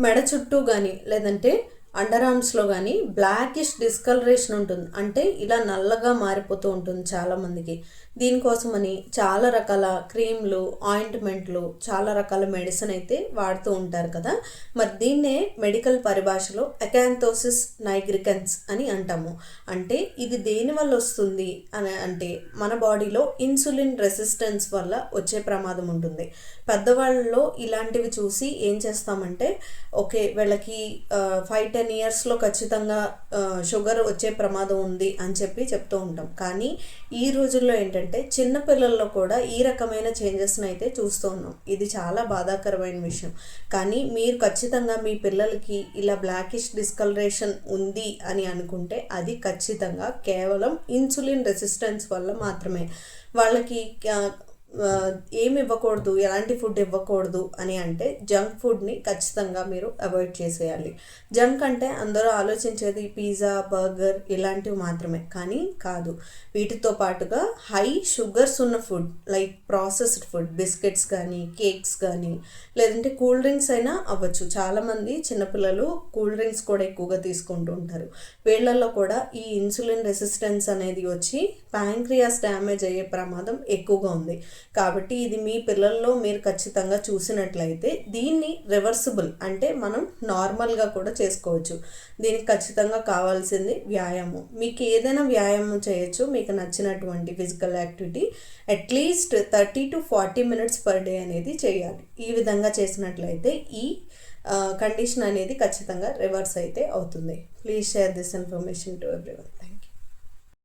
మెడ చుట్టూ కానీ లేదంటే అండర్ ఆర్మ్స్లో కానీ బ్లాకిష్ డిస్కలరేషన్ ఉంటుంది. అంటే ఇలా నల్లగా మారిపోతూ ఉంటుంది చాలామందికి. దీనికోసమని చాలా రకాల క్రీమ్లు ఆయింట్మెంట్లు చాలా రకాల మెడిసిన్ అయితే వాడుతూ ఉంటారు కదా. మరి దీన్నే మెడికల్ పరిభాషలో అకాంథోసిస్ నైగ్రికన్స్ అని అంటాము. అంటే ఇది దేని వల్ల వస్తుంది అని అంటే మన బాడీలో ఇన్సులిన్ రెసిస్టెన్స్ వల్ల వచ్చే ప్రమాదం ఉంటుంది. పెద్దవాళ్ళలో ఇలాంటివి చూసి ఏం చేస్తామంటే ఓకే వీళ్ళకి ఫైవ్ టెన్ ఇయర్స్లో ఖచ్చితంగా షుగర్ వచ్చే ప్రమాదం ఉంది అని చెప్పి చెప్తూ ఉంటాం. కానీ ఈ రోజుల్లో ఏంటంటే చిన్న పిల్లల్లో కూడా ఈ రకమైన చేంజెస్ని అయితే చూస్తూ ఉన్నాం. ఇది చాలా బాధాకరమైన విషయం. కానీ మీరు ఖచ్చితంగా మీ పిల్లలకి ఇలా బ్లాకిష్ డిస్కలరేషన్ ఉంది అని అనుకుంటే అది ఖచ్చితంగా కేవలం ఇన్సులిన్ రెసిస్టెన్స్ వల్ల మాత్రమే. వాళ్ళకి ఏమి ఇవ్వకూడదు ఎలాంటి ఫుడ్ ఇవ్వకూడదు అని అంటే జంక్ ఫుడ్ని ఖచ్చితంగా మీరు అవాయిడ్ చేసేయాలి. జంక్ అంటే అందరూ ఆలోచించేది పిజ్జా బర్గర్ ఇలాంటివి మాత్రమే కానీ కాదు. వీటితో పాటుగా హై షుగర్స్ ఉన్న food like processed food biscuits కానీ కేక్స్ కానీ లేదంటే కూల్ డ్రింక్స్ అయినా అవ్వచ్చు. చాలామంది చిన్నపిల్లలు కూల్ డ్రింక్స్ కూడా ఎక్కువగా తీసుకుంటూ ఉంటారు. వీళ్ళల్లో కూడా ఈ ఇన్సులిన్ రెసిస్టెన్స్ అనేది వచ్చి ప్యాంక్రియాస్ డ్యామేజ్ అయ్యే ప్రమాదం ఎక్కువగా ఉంది. కాబట్టి ఇది మీ పిల్లల్లో మీరు ఖచ్చితంగా చూసినట్లయితే దీన్ని రివర్సిబుల్ అంటే మనం నార్మల్గా కూడా చేసుకోవచ్చు. దీనికి ఖచ్చితంగా కావాల్సింది వ్యాయామం. మీకు ఏదైనా వ్యాయామం చేయొచ్చు మీకు నచ్చినటువంటి physical activity at least thirty to forty minutes per day అనేది చేయాలి. ఈ విధంగా చేసినట్లయితే ఈ కండిషన్ అనేది ఖచ్చితంగా రివర్స్ అయితే అవుతుంది. Please share this information to everyone